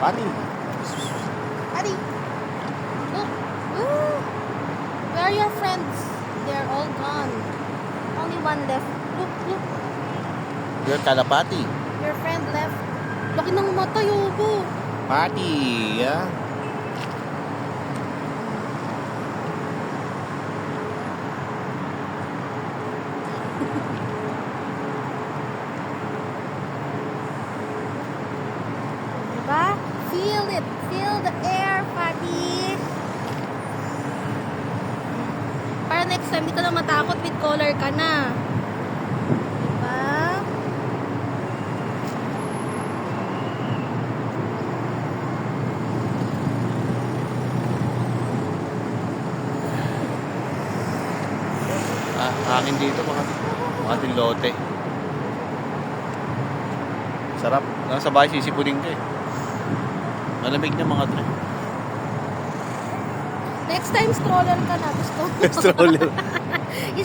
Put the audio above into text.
Pati. Adi. Look. Ooh. Where are your friends? They're all gone. Only one left. Look, look. Your kalapati. Your friend left. Laki ng mata, Yogo. Pati. Yeah. Diba? Feel it. Feel the air, Pati. Para next time, di na matakot with color ka na. Diba? Ah, hangin dito mga mga lote. Sarap. Nasa bahay sisipunin ka eh. Malamig na mga tre. Next time, stroller ka na. Gusto mo. Stroller.